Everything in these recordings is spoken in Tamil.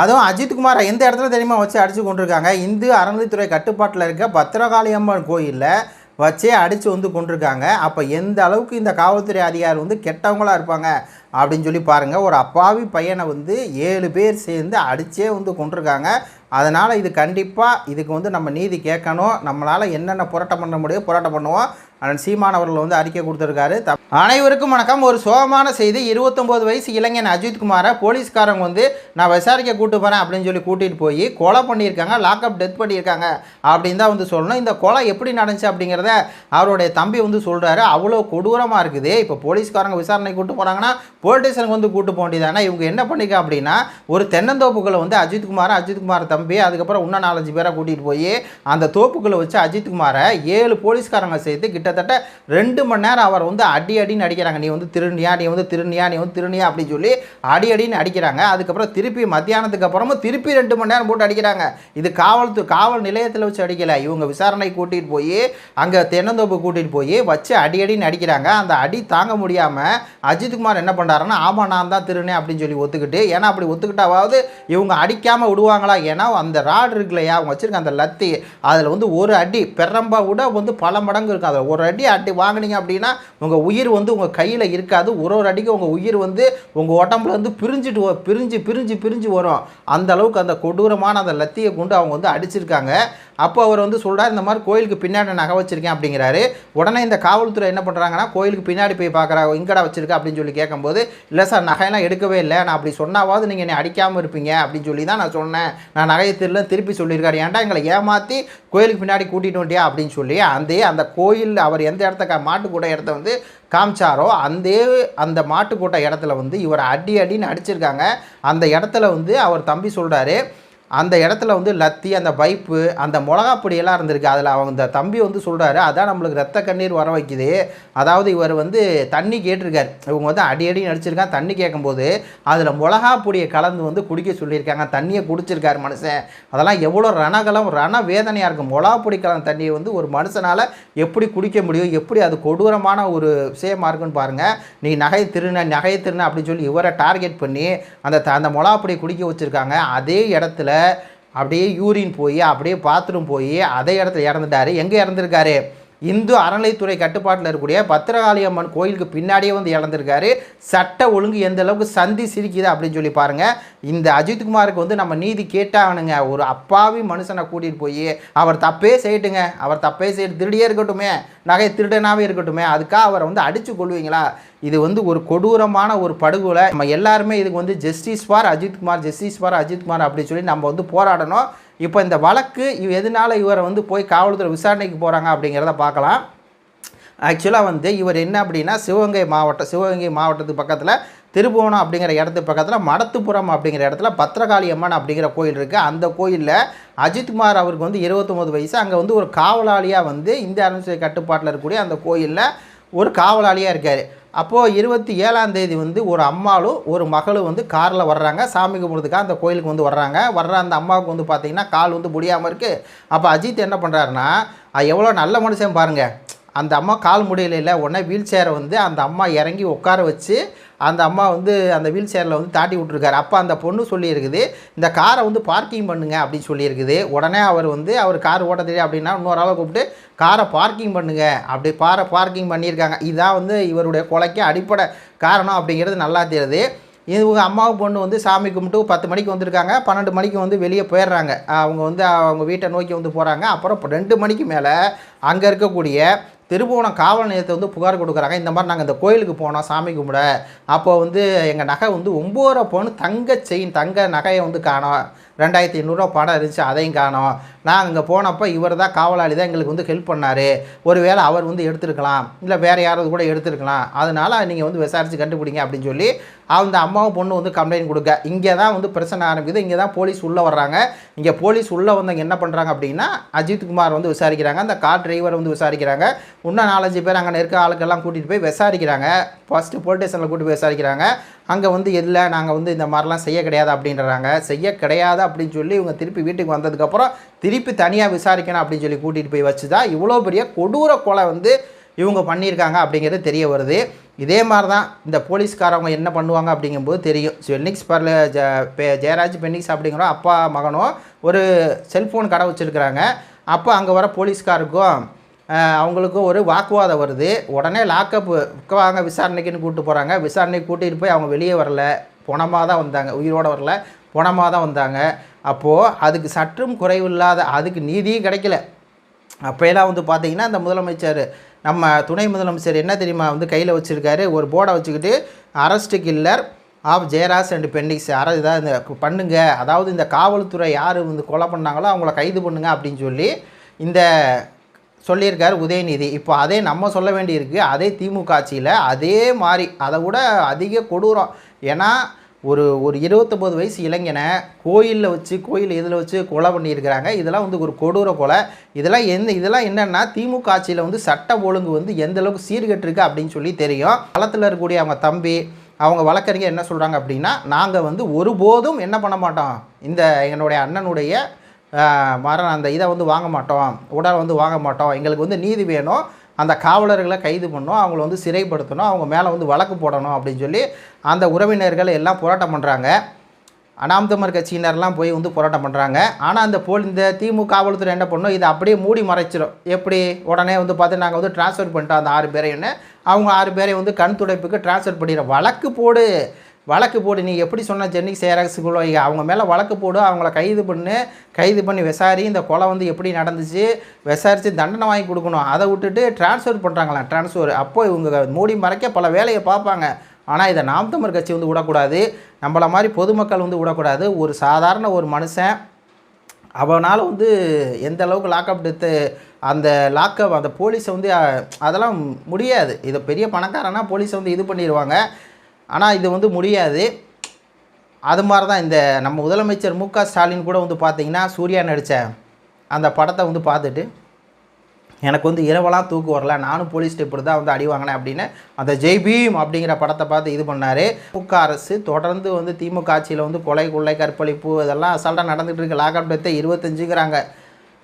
அதுவும் அஜித்குமாரை எந்த இடத்துல தெரியுமா வச்சு அடித்து கொண்டிருக்காங்க? இந்து அறநிலைத்துறை கட்டுப்பாட்டில் இருக்க பத்திரகாளி அம்மன் கோயிலில் வச்சே அடித்து வந்து கொண்டிருக்காங்க. அப்போ எந்த அளவுக்கு இந்த காவல்துறை அதிகாரி வந்து கெட்டவங்களா இருப்பாங்க? அப்படின்னு சொல்லி பாருங்கள் ஒரு அப்பாவி பையனை வந்து ஏழு பேர் சேர்ந்து அடித்தே வந்து கொண்டிருக்காங்க அதனால் இது கண்டிப்பாக இதுக்கு வந்து நம்ம நீதி கேட்கணும். நம்மளால் என்னென்ன போராட்டம் பண்ண முடியும் போராட்டம் பண்ணுவோம். அண்ணன் சீமான் அவர்கள் வந்து அறிக்கை கொடுத்துருக்காரு. த- அனைவருக்கும் வணக்கம். ஒரு சோகமான செய்தி. இருபத்தொம்போது வயசு இளைஞன் அஜித்குமாரை போலீஸ்காரங்க வந்து நான் விசாரிக்க கூட்டு போகிறேன் அப்படின்னு சொல்லி கூட்டிகிட்டு போய் கொலை பண்ணியிருக்காங்க. லாக்அப் டெத் பண்ணியிருக்காங்க அப்படின்னு தான் வந்து சொல்லணும். இந்த கொலை எப்படி நடந்துச்சு அப்படிங்கிறத அவருடைய தம்பி வந்து சொல்கிறாரு அவ்வளோ கொடூரமாக இருக்குது. இப்போ போலீஸ்காரங்க விசாரணை கூட்டு போகிறாங்கன்னா போலீஸ் ஸ்டேஷனுக்கு வந்து கூட்டு போக வேண்டியதானே இவங்க என்ன பண்ணிக்க அப்படின்னா ஒரு தென்னந்தோப்புக்களை வந்து அஜித்குமார் அஜித்குமார் தம்பி அதுக்கப்புறம் இன்னும் நாலஞ்சு பேரை கூட்டிகிட்டு போய் அந்த தோப்புக்களை வச்சு அஜித்குமாரை ஏழு போலீஸ்காரங்க சேர்த்து கிட்டத்தட்ட ரெண்டு மணி நேரம் அவர் வந்து அடி அடின்னு அடிக்கிறாங்க. நீ வந்து திருநியா நீ வந்து திருநியா நீ வந்து திருநியா அப்படின்னு சொல்லி அடி அடின்னு அடிக்கிறாங்க. அதுக்கப்புறம் திருப்பி மத்தியானத்துக்கு அப்புறமும் திருப்பி ரெண்டு மணி நேரம் போட்டு அடிக்கிறாங்க. இது காவல்து காவல் நிலையத்தில் வச்சு அடிக்கலை. இவங்க விசாரணை கூட்டிகிட்டு போய் அங்கே தென்னந்தோப்பு கூட்டிகிட்டு போய் வச்சு அடி அடின்னு அடிக்கிறாங்க. அந்த அடி தாங்க முடியாமல் அஜித்குமார் என்ன பண்ணுறாங்க பண்ணுறாருன்னா ஆமாம் நான் தான் திருநே அப்படின்னு சொல்லி ஒத்துக்கிட்டு ஏன்னா அப்படி ஒத்துக்கிட்டாவது இவங்க அடிக்காமல் விடுவாங்களா? ஏன்னா அந்த ராடு இருக்கு இல்லையா அவங்க வச்சுருக்க அந்த லத்தி அதில் வந்து ஒரு அடி பெரம்பா விட வந்து பல மடங்கு இருக்கும் அதில் ஒரு அடி அடி வாங்குனீங்க அப்படின்னா உங்கள் உயிர் வந்து உங்கள் கையில் இருக்காது. ஒரு ஒரு அடிக்கு உங்கள் உயிர் வந்து உங்கள் உடம்புல வந்து பிரிஞ்சுட்டு பிரிஞ்சு பிரிஞ்சு பிரிஞ்சு வரும். அந்த அளவுக்கு அந்த கொடூரமான அந்த லத்தியை கொண்டு அவங்க வந்து அடிச்சிருக்காங்க. அப்போ அவர் வந்து சொல்கிறார் இந்த மாதிரி கோயிலுக்கு பின்னாடி நகை வச்சிருக்கேன் அப்படிங்கிறாரு. உடனே இந்த காவல்துறை என்ன பண்ணுறாங்கன்னா கோயிலுக்கு பின்னாடி போய் பார்க்குறா இங்கடா வச்சிருக்கா அப்படின்னு சொல்லி கேட்கும்போது இல்லை சார் நகையெல்லாம் எடுக்கவே இல்லை. நான் அப்படி சொன்னாவது நீங்கள் என்னை அடிக்காமல் இருப்பீங்க. அப்படின்னு சொல்லி தான் நான் சொன்னேன். நான் நகையை திருல திருப்பி சொல்லியிருக்காரு. ஏன்டா எங்களை ஏமாற்றி கோயிலுக்கு பின்னாடி கூட்டிகிட்டு வண்டியா அப்படின்னு சொல்லி அந்த அந்த கோயில் அவர் எந்த இடத்த மாட்டுக்கூட இடத்த வந்து காமிச்சாரோ அந்த அந்த மாட்டுக்கூட்ட இடத்துல வந்து இவர் அடி அடின்னு அடிச்சிருக்காங்க. அந்த இடத்துல வந்து அவர் தம்பி சொல்கிறாரு அந்த இடத்துல வந்து லத்தி அந்த பைப்பு அந்த மிளகா பொடியெல்லாம் இருந்திருக்கு. அதில் அவங்க இந்த தம்பி வந்து சொல்கிறாரு அதான் நம்மளுக்கு ரத்த கண்ணீர் வர வைக்குது. அதாவது இவர் வந்து தண்ணி கேட்டிருக்கார். இவங்க வந்து அடி அடி நடிச்சிருக்கான் தண்ணி கேட்கும்போது அதில் மிளகா பொடியை கலந்து வந்து குடிக்க சொல்லியிருக்காங்க. தண்ணியை குடிச்சிருக்காரு மனுஷன். அதெல்லாம் எவ்வளோ ரணகலம் ரண வேதனையாக இருக்கும். மிளகா பொடி கலந்த தண்ணியை வந்து ஒரு மனுஷனால் எப்படி குடிக்க முடியும்? எப்படி அது கொடூரமான ஒரு விஷயமா இருக்குன்னு பாருங்கள் நீ நகை திருண நகை திருண அப்படின்னு சொல்லி இவரை டார்கெட் பண்ணி அந்த த- அந்த மிளகா பொடியை குடிக்க வச்சுருக்காங்க. அதே இடத்துல அப்படியே யூரின் போய் அப்படியே பாத்ரூம் போய் அதே இடத்துல இறந்துட்டாரு. எங்கே இறந்துருக்காரு? இந்து அறநிலைத்துறை கட்டுப்பாட்டில் இருக்கக்கூடிய பத்திரகாளி அம்மன் கோயிலுக்கு பின்னாடியே வந்து இழந்திருக்காரு. சட்ட ஒழுங்கு எந்த அளவுக்கு சந்தி சிரிக்குது அப்படின்னு சொல்லி பாருங்க. இந்த அஜித்குமாருக்கு வந்து நம்ம நீதி கேட்டாகணுங்க. ஒரு அப்பாவி மனுஷனை கூட்டிகிட்டு போய் அவர் தப்பே செய்யட்டுங்க. அவர் தப்பே செய்ய திருடியே இருக்கட்டுமே. நகை திருடனாகவே இருக்கட்டுமே. அதுக்காக அவரை வந்து அடித்து கொள்வீங்களா இது வந்து ஒரு கொடூரமான ஒரு படுகொலை. நம்ம எல்லாருமே இதுக்கு வந்து justice for Ajithkumar justice for Ajithkumar அப்படின்னு சொல்லி நம்ம வந்து போராடணும். இப்போ இந்த வழக்கு எதனால் எதனால இவரை வந்து போய் காவல்துறை விசாரணைக்கு போகிறாங்க அப்படிங்கிறத பார்க்கலாம். ஆக்சுவலாக வந்து இவர் என்ன அப்படின்னா சிவகங்கை மாவட்டம் சிவகங்கை மாவட்டத்துக்கு பக்கத்தில் திருபுவனம் அப்படிங்கிற இடத்துக்கு பக்கத்தில் மடத்துப்புறம் அப்படிங்கிற இடத்துல பத்திரகாளி அம்மன் அப்படிங்கிற கோயில் இருக்குது அந்த கோயிலில் அஜித்குமார் அவருக்கு வந்து இருபத்தொம்போது வயசு. அங்கே வந்து ஒரு காவலாளியாக வந்து இந்திய அரசு கட்டுப்பாட்டில் இருக்கக்கூடிய அந்த கோயிலில் ஒரு காவலாளியாக இருக்கார். அப்போது இருபத்தி ஏழாம் தேதி வந்து ஒரு அம்மாளும் ஒரு மகளும் வந்து காரில் வர்றாங்க. சாமி கும்பிட்றதுக்காக அந்த கோயிலுக்கு வந்து வர்றாங்க. வர்ற அந்த அம்மாவுக்கு வந்து பார்த்திங்கன்னா கால் வந்து முடியாமல் இருக்குது அப்போ அஜித் என்ன பண்ணுறாருன்னா எவ்வளோ நல்ல மனுஷன் பாருங்கள் அந்த அம்மா கால் முடியல உடனே வீல் சேரை வந்து அந்த அம்மா இறங்கி உட்கார வச்சு அந்த அம்மா வந்து அந்த வீல் சேரில் வந்து தாட்டி விட்ருக்காரு அப்போ அந்த பொண்ணு சொல்லியிருக்குது இந்த காரை வந்து பார்க்கிங் பண்ணுங்க அப்படின்னு சொல்லியிருக்குது. உடனே அவர் வந்து அவர் கார் ஓட்ட தெரியும் அப்படின்னா இன்னொரு ஆளை கூப்பிட்டு காரை பார்க்கிங் பண்ணுங்க அப்படி பாரை பார்க்கிங் பண்ணியிருக்காங்க. இதுதான் வந்து இவருடைய கொலைக்கு அடிப்படை காரணம் அப்படிங்கிறது நல்லா தெரியுது. இவங்க அம்மாவும் பொண்ணு வந்து சாமி கும்பிட்டு பத்து மணிக்கு வந்திருக்காங்க. பன்னெண்டு மணிக்கு வந்து வெளியே போயிடுறாங்க. அவங்க வந்து அவங்க வீட்டை நோக்கி வந்து போகிறாங்க அப்புறம் இப்போ ரெண்டு மணிக்கு மேலே அங்கே இருக்கக்கூடிய திருபுவனம் காவல் நிலையத்தை வந்து புகார் கொடுக்குறாங்க. இந்த மாதிரி நாங்கள் இந்த கோயிலுக்கு போனோம் சாமி கும்பிட. அப்போ வந்து எங்கள் நகை வந்து ஒம்போதரை போகணும் தங்க செயின் தங்க நகையை வந்து காணோம். ரெண்டாயிரத்தி எண்ணூறுரூவா படம் இருந்துச்சு அதையும் காணோம். நாங்கள் அங்கே போனப்போ இவர் தான் காவலாளி தான் எங்களுக்கு வந்து ஹெல்ப் பண்ணார். ஒருவேளை அவர் வந்து எடுத்திருக்கலாம். இல்லை வேறு யாராவது கூட எடுத்திருக்கலாம். அதனால் நீங்கள் வந்து விசாரித்து கண்டுபிடிங்க அப்படின்னு சொல்லி அந்த அம்மாவும் பொண்ணு வந்து கம்ப்ளைண்ட் கொடுக்க இங்கே தான் வந்து பிரச்சனை ஆரம்பிக்குது. இங்கே தான் போலீஸ் உள்ளே வர்றாங்க. இங்கே போலீஸ் உள்ளே வந்தவங்க என்ன பண்ணுறாங்க அப்படின்னா அஜித்குமார் வந்து விசாரிக்கிறாங்க. அந்த கார் டிரைவர் வந்து விசாரிக்கிறாங்க. இன்னும் நாலஞ்சு பேர் அங்கே இருக்க ஆளுக்கெல்லாம் கூட்டிகிட்டு போய் விசாரிக்கிறாங்க. ஃபஸ்ட்டு போலீஸ் ஸ்டேஷனில் கூட்டி போய் விசாரிக்கிறாங்க. அங்கே வந்து இல்லை நாங்கள் வந்து இந்த மாதிரிலாம் செய்ய கிடையாது அப்படின்றாங்க. செய்ய கிடையாது அப்படின்னு சொல்லி இவங்க திருப்பி வீட்டுக்கு வந்ததுக்கப்புறம் திருப்பி தனியாக விசாரிக்கணும் அப்படின்னு சொல்லி கூட்டிகிட்டு போய் வச்சு தான் இவ்வளோ பெரிய கொடூர கொலை வந்து இவங்க பண்ணியிருக்காங்க அப்படிங்கிறது தெரிய வருது. இதே மாதிரி தான் இந்த போலீஸ்காரவங்க என்ன பண்ணுவாங்க அப்படிங்கும்போது தெரியும். ஃபெனிக்ஸ் பர்ல ஜ பெ- ஜெயராஜ் பெனிக்ஸ் அப்படிங்கிற அப்பா மகனும் ஒரு செல்ஃபோன் கடை வச்சுருக்கிறாங்க. அப்போ அங்கே வர போலீஸ்காருக்கும் அவங்களுக்கும் ஒரு வாக்குவாதம் வருது. உடனே லாக்கப் வாங்க விசாரணைக்குன்னு கூப்பிட்டு போகிறாங்க விசாரணைக்கு கூட்டிகிட்டு போய் அவங்க வெளியே வரல. பணமாக தான் வந்தாங்க. உயிரோட வரல. பணமாக தான் வந்தாங்க. அப்போது அதுக்கு சற்றும் குறைவில்லாத அதுக்கு நீதியும் கிடைக்கல. அப்போயெல்லாம் வந்து பார்த்தீங்கன்னா இந்த முதலமைச்சர் நம்ம துணை முதலமைச்சர் என்ன தெரியுமா வந்து கையில் வச்சுருக்காரு? ஒரு போர்டை வச்சுக்கிட்டு arrest killer of Jayaraj and Bennix அர இதாக இந்த பண்ணுங்க. அதாவது இந்த காவல்துறை யார் வந்து கொலை பண்ணாங்களோ அவங்கள கைது பண்ணுங்க அப்படின்னு சொல்லி இந்த சொல்லியிருக்காரு உதயநிதி. இப்போ அதே நம்ம சொல்ல வேண்டியிருக்கு. அதே திமுக ஆட்சியில் அதே மாதிரி அதை விட அதிக கொடூரம். ஏன்னா ஒரு ஒரு இருபத்தொம்போது வயசு இளைஞனை கோயிலில் வச்சு கோயில் இதில் வச்சு கொலை பண்ணியிருக்கிறாங்க. இதெல்லாம் வந்து ஒரு கொடூர கொலை. இதெல்லாம் எந்த இதெல்லாம் என்னென்னா திமுக ஆட்சியில் வந்து சட்ட ஒழுங்கு வந்து எந்த அளவுக்கு சீர்கெட்டிருக்கு அப்படின்னு சொல்லி தெரியும். களத்தில் இருக்கக்கூடிய அவங்க தம்பி அவங்க வழக்கறிஞர் என்ன சொல்கிறாங்க அப்படின்னா நாங்கள் வந்து ஒருபோதும் என்ன பண்ண மாட்டோம். இந்த என்னுடைய அண்ணனுடைய ஆஹ், மரணம் அந்த இதை வந்து வாங்க மாட்டோம். உடல் வந்து வாங்க மாட்டோம். எங்களுக்கு வந்து நீதி வேணும். அந்த காவலர்களை கைது பண்ணணும் அவங்கள வந்து சிறைப்படுத்தணும் அவங்க மேலே வந்து வழக்கு போடணும் அப்படின்னு சொல்லி அந்த உறவினர்கள் எல்லாம் போராட்டம் பண்ணுறாங்க அனாம் கட்சியினர்லாம் போய் வந்து போராட்டம் பண்ணுறாங்க ஆனால் அந்த போல் இந்த திமுக காவல்துறை என்ன பண்ணும்? இதை அப்படியே மூடி மறைச்சிடும் எப்படி? உடனே வந்து பார்த்து நாங்கள் வந்து டிரான்ஸ்ஃபர் பண்ணிட்டோம் அந்த ஆறு பேரையுன்னு அவங்க ஆறு பேரை வந்து கண் துடைப்புக்கு டிரான்ஸ்ஃபர் பண்ணிடுறோம் வழக்கு போடு. வழக்கு போடு நீ எப்படி சொன்ன ஜென்னிக் சேராக்ஸுக்குள்ள அவங்க மேலே வழக்கு போடு அவங்கள கைது பண்ணு கைது பண்ணி விசாரி இந்த கொலை வந்து எப்படி நடந்துச்சு விசாரித்து தண்டனை வாங்கி கொடுக்கணும் அதை விட்டுட்டு ட்ரான்ஸ்ஃபர் பண்ணுறாங்களாம் டிரான்ஸ்ஃபர் அப்போ இவங்க மூடி மறைக்க பல வேலையை பார்ப்பாங்க. ஆனால் இதை நாம் தமிழ் கட்சி வந்து விடக்கூடாது. நம்மள மாதிரி பொதுமக்கள் வந்து விடக்கூடாது. ஒரு சாதாரண ஒரு மனுஷன் அவனால் வந்து எந்த அளவுக்கு லாக்அப் டெத்து அந்த லாக்அப் அந்த போலீஸை வந்து அதெல்லாம் முடியாது. இதை பெரிய பணக்காரனா போலீஸை வந்து இது பண்ணிடுவாங்க ஆனால் இது வந்து முடியாது. அது மாதிரி தான் இந்த நம்ம முதலமைச்சர் மு க ஸ்டாலின் கூட வந்து பார்த்திங்கன்னா சூர்யா நடித்த அந்த படத்தை வந்து பார்த்துட்டு எனக்கு வந்து இரவெல்லாம் தூக்கு வரல நானும் போலீஸ் இப்படி தான் வந்து அடி வாங்கினேன் அப்படின்னு அந்த ஜெய் பீம் அப்படிங்கிற படத்தை பார்த்து இது பண்ணார். திமுக அரசு தொடர்ந்து வந்து திமுக ஆட்சியில் வந்து கொலை கொள்ளை கற்பழிப்பு இதெல்லாம் அசால்ட்டாக நடந்துகிட்டு இருக்கு. லாக்அப் டெத்தை இருபத்தஞ்சுங்கிறாங்க.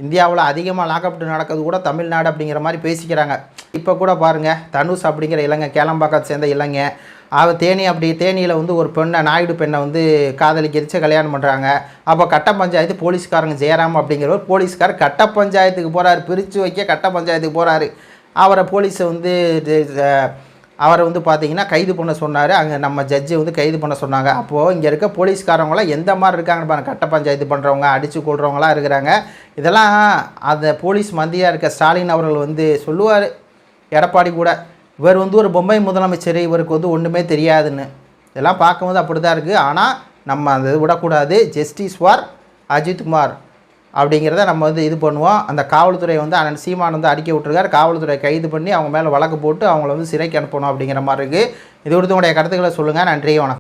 இந்தியாவில் அதிகமாக லாக்அப் நடக்கிறது கூட தமிழ்நாடு அப்படிங்கிற மாதிரி பேசிக்கிறாங்க. இப்போ கூட பாருங்கள் தனுஷ் அப்படிங்கிற இளைஞன் கேளம்பாக்கத்தை சேர்ந்த இளைஞன் அவ தேனி அப்படி தேனியில் வந்து ஒரு பெண்ணை நாயுடு பெண்ணை வந்து காதலிக்கிரிச்சு கல்யாணம் பண்ணுறாங்க அப்போ கட்ட பஞ்சாயத்து போலீஸ்காரங்க ஜெயராம் அப்படிங்கிறவர் போலீஸ்கார் கட்ட பஞ்சாயத்துக்கு போகிறாரு பிரித்து வைக்க கட்ட பஞ்சாயத்துக்கு போகிறாரு அவரை போலீஸை வந்து இது- அவரை வந்து பார்த்தீங்கன்னா கைது பண்ண சொன்னார். அங்கே நம்ம ஜட்ஜி வந்து கைது பண்ண சொன்னாங்க. அப்போது இங்கே இருக்க போலீஸ்காரவங்களாம் எந்த மாதிரி இருக்காங்கன்னு பாருங்க. கட்ட பஞ்சாயத்து பண்ணுறவங்க அடித்து கொள்றவங்களாம் இருக்கிறாங்க. இதெல்லாம் அந்த போலீஸ் மந்தியாக இருக்க ஸ்டாலின் அவர்கள் வந்து சொல்லுவார். எடப்பாடி கூட இவர் வந்து ஒரு பொம்மை முதலமைச்சர் இவருக்கு வந்து ஒன்றுமே தெரியாதுன்னு. இதெல்லாம் பார்க்கும்போது அப்படி தான் இருக்குது ஆனால் நம்ம அந்த இது விடக்கூடாது. ஜஸ்டிஸ் ஃபார் அஜித்குமார் அப்படிங்கிறத நம்ம வந்து இது பண்ணுவோம். அந்த காவல்துறை வந்து அண்ணன் சீமான் வந்து அடிக்க விட்டுருக்காரு. காவல்துறை கைது பண்ணி அவங்க மேலே வழக்கு போட்டு அவங்கள வந்து சிறைக்கு அனுப்பணும் அப்படிங்கிற மாதிரி இருக்குது இது குறித்து உங்களுடைய கருத்துக்களை சொல்லுங்கள் நன்றி வணக்கம்.